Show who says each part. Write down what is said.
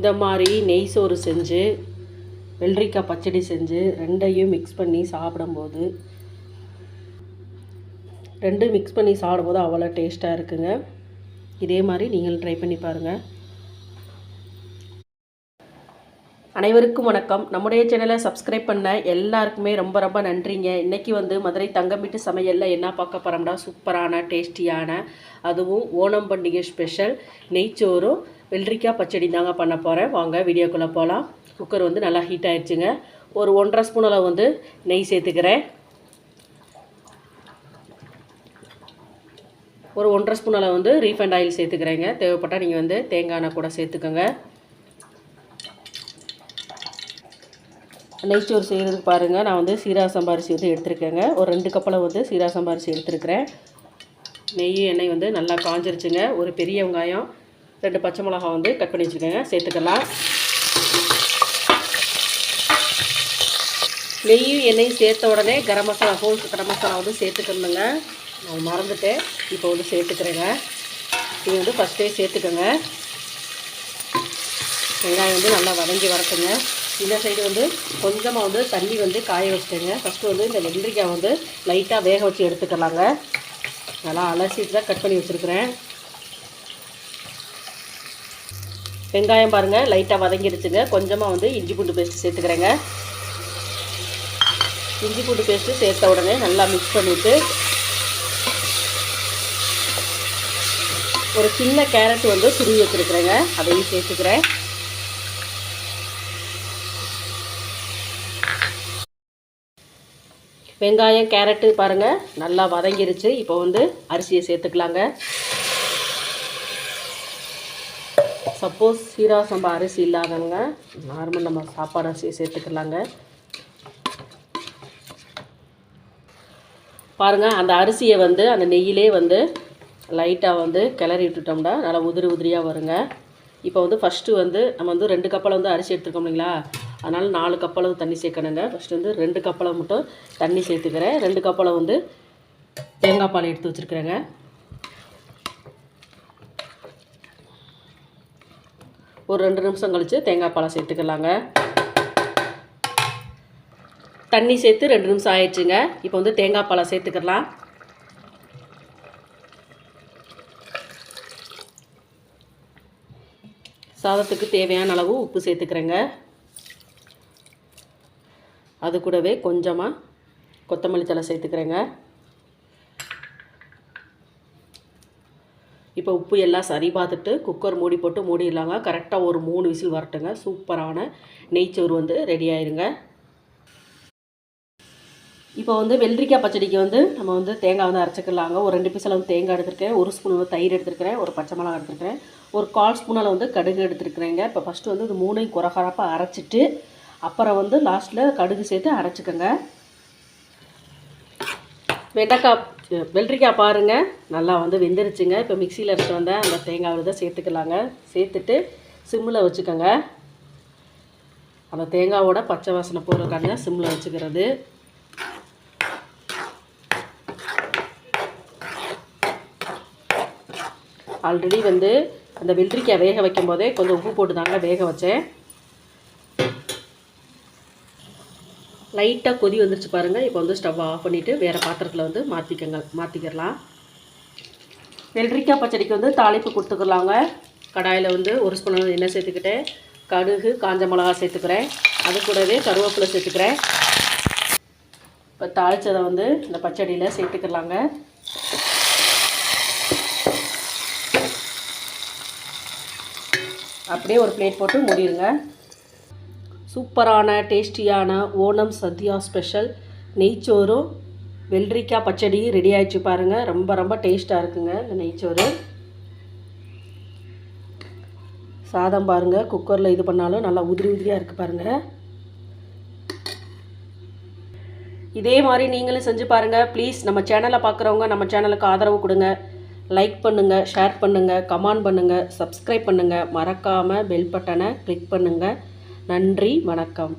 Speaker 1: இந்த மாதிரி நெய் சோறு செஞ்சு வெள்ளரிக்காய் பச்சடி செஞ்சு ரெண்டையும் மிக்ஸ் பண்ணி சாப்பிடும்போது ரெண்டும் மிக்ஸ் பண்ணி சாப்பிடும்போது அவ்வளோ டேஸ்ட்டாக இருக்குங்க. இதே மாதிரி நீங்கள் ட்ரை பண்ணி பாருங்கள் அனைவருக்கும் வணக்கம். நம்முடைய சேனலை சப்ஸ்கிரைப் பண்ண எல்லாருக்குமே ரொம்ப ரொம்ப நன்றிங்க. இன்றைக்கி வந்து மதுரை தங்கமிட்டு சமையலில் என்ன பார்க்க போகிறோம்னா சூப்பரான டேஸ்டியான அதுவும் ஓணம் பண்டிகை ஸ்பெஷல் நெய்ச்சோறும் வெள்ளரிக்காய் பச்சடி தாங்க பண்ண போகிறேன் வாங்க வீடியோக்குள்ளே போகலாம் குக்கர் வந்து நல்லா ஹீட் ஆகிடுச்சுங்க ஒரு ஒன்றரை ஸ்பூன் அளவு வந்து நெய் சேர்த்துக்கிறேன். ஒரு ஒன்றரை ஸ்பூன் அளவு வந்து ரீஃபைண்ட் ஆயில் சேர்த்துக்கிறேங்க. தேவைப்பட்டால் நீங்கள் வந்து தேங்காய் எண்ணெய் கூட சேர்த்துக்கோங்க. நெய்ச்சோறு செய்கிறதுக்கு பாருங்கள் நான் வந்து சீரா சம்பாரிசி வந்து எடுத்திருக்கேங்க. ஒரு ரெண்டு கப்பலை வந்து சீரா சம்பாரிசி எடுத்துருக்கிறேன். நெய் எண்ணெய் வந்து நல்லா காஞ்சிருச்சுங்க. ஒரு பெரிய வெங்காயம் ரெண்டு பச்சை மிளகாய் வந்து கட் பண்ணி வச்சுக்கோங்க சேர்த்துக்கலாம். நெய்யும் எண்ணெயும் சேர்த்த உடனே கரம் மசாலா ஹோல் கரம் மசாலா வந்து சேர்த்துக்கணுங்க. நான் மறந்துட்டேன். இப்போ வந்து சேர்த்துக்கிறேங்க. இது வந்து ஃபஸ்ட்டே சேர்த்துக்கோங்க. வெங்காயம் வந்து நல்லா வதங்கி வரட்டுங்க. இந்த சைடு வந்து கொஞ்சமாக வந்து தண்ணி வந்து காய வச்சுட்டேங்க. ஃபஸ்ட்டு வந்து இந்த வெள்ளரிக்காய் வந்து லைட்டாக வேக வச்சு எடுத்துக்கலாங்க. நல்லா அலசிட்டு தான் கட் பண்ணி வச்சுருக்கிறேன். வெங்காயம் பாருங்கள் லைட்டாக வதங்கிடுச்சுங்க. கொஞ்சமாக வந்து இஞ்சி பூண்டு பேஸ்ட்டு சேர்த்துக்கிறேங்க. இஞ்சி பூண்டு பேஸ்ட்டு சேர்த்த உடனே நல்லா மிக்ஸ் பண்ணிவிட்டு ஒரு சின்ன கேரட் வந்து துருவி வச்சுருக்குறேங்க. அதையும் சேர்த்துக்கிறேன். வெங்காயம் கேரட்டு பாருங்கள் நல்லா வதங்கிருச்சு. இப்போ வந்து அரிசியை சேர்த்துக்கலாங்க. சப்போஸ் சீரா சம்பா அரிசி இல்லாதவங்க நார்மல் நம்ம சாப்பாடு அரிசியை சேர்த்துக்கலாங்க. பாருங்கள் அந்த அரிசியை வந்து அந்த நெய்யிலே வந்து லைட்டாக வந்து கிளறி விட்டுட்டோம்னா நல்லா உதிரி உதிரியாக வருங்க. இப்போ வந்து ஃபஸ்ட்டு வந்து நம்ம வந்து ரெண்டு கப்பலை வந்து அரிசி எடுத்துருக்கோம் இல்லைங்களா? அதனால் நாலு கப்பளவு தண்ணி சேர்க்கணுங்க. ஃபஸ்ட்டு வந்து ரெண்டு கப்பளவு மட்டும் தண்ணி சேர்த்துக்கிறேன். ரெண்டு கப்பளவு வந்து தேங்காய் பால் எடுத்து வச்சுருக்குறேங்க. ஒரு ரெண்டு நிமிஷம் கழித்து தேங்காய் பாலை சேர்த்துக்கலாங்க. தண்ணி சேர்த்து ரெண்டு நிமிஷம் ஆயிடுச்சுங்க. இப்போ வந்து தேங்காய் பாலை சேர்த்துக்கலாம். சாதத்துக்கு தேவையான அளவு உப்பு சேர்த்துக்கிறேங்க. அது கூடவே கொஞ்சமாக கொத்தமல்லி தலை சேர்த்துக்கிறேங்க. இப்போ உப்பு எல்லாம் சரி பார்த்துட்டு குக்கர் மூடி போட்டு மூடிடலாங்க. கரெக்டாக ஒரு மூணு விசில் வரட்டுங்க. சூப்பரான நெய்ச்சோறு வந்து ரெடி ஆயிருங்க. இப்போ வந்து வெள்ளரிக்காய் பச்சடிக்கு வந்து நம்ம வந்து தேங்காய் வந்து அரைச்சிக்கலாங்க. ஒரு ரெண்டு பீஸ் அளவு தேங்காய் எடுத்துருக்கேன் ஒரு ஸ்பூன் வந்து தயிர் எடுத்துருக்கிறேன். ஒரு பச்சை மிளகா எடுத்துருக்கிறேன். ஒரு கால் ஸ்பூனில் வந்து கடுகு எடுத்துருக்குறேங்க. இப்போ ஃபஸ்ட்டு வந்து இது மூணையும் குறகரப்பாக அரைச்சிட்டு அப்புறம் வந்து லாஸ்ட்டில் கடுகு சேர்த்து அரைச்சிக்கோங்க. வெண்டைக்காய் வெள்ளரிக்காய் பாருங்கள் நல்லா வந்து வெந்துருச்சுங்க. இப்போ மிக்சியில் அரைச்சி வந்தால் அந்த தேங்காய் விழுத சேர்த்துக்கலாங்க. சேர்த்துட்டு சிம்மில் வச்சுக்கோங்க. அந்த தேங்காவோட பச்சை வாசனை போகிறதுக்காக சிம்மில் வச்சுக்கிறது. ஆல்ரெடி வந்து அந்த வெள்ளரிக்காய் வேக வைக்கும் போதே கொஞ்சம் உப்பு போட்டு தாங்க வேக வச்சேன். லைட்டாக கொதி வந்துருச்சு பாருங்கள் இப்போ வந்து ஸ்டவ் ஆஃப் பண்ணிவிட்டு வேறு பாத்திரத்தில் வந்து மாற்றிக்கங்க மாற்றிக்கிறலாம் வெள்ளரிக்காய் பச்சடிக்கு வந்து தாளிப்பு கொடுத்துக்கலாங்க. கடாயில் வந்து ஒரு ஸ்பூன் எண்ணெய் சேர்த்துக்கிட்டேன். கடுகு காஞ்ச மிளகா சேர்த்துக்கிறேன். அது கூடவே கருவேப்பிலை சேர்த்துக்கிறேன். இப்போ தாளித்ததை வந்து இந்த பச்சடியில் சேர்த்துக்கலாங்க. அப்படியே ஒரு பிளேட் போட்டு மூடிடுங்க சூப்பரான டேஸ்டியான ஓணம் சத்யா ஸ்பெஷல். நெய்ச்சோறும் வெள்ளரிக்காய் பச்சடி ரெடி ஆகிடுச்சு பாருங்கள் ரொம்ப ரொம்ப டேஸ்ட்டாக இருக்குங்க இந்த நெய்ச்சோறு சாதம் பாருங்கள் குக்கரில் இது பண்ணாலும் நல்லா உதிரி உதிரியாக இருக்குது பாருங்கள் இதே மாதிரி நீங்களும் செஞ்சு பாருங்கள் ப்ளீஸ் நம்ம சேனலை பார்க்குறவங்க நம்ம சேனலுக்கு ஆதரவு கொடுங்க. லைக் பண்ணுங்கள் ஷேர் பண்ணுங்கள் கமெண்ட் பண்ணுங்கள் சப்ஸ்கிரைப் பண்ணுங்கள் மறக்காமல் பெல் பட்டனை கிளிக் பண்ணுங்கள் நன்றி வணக்கம்.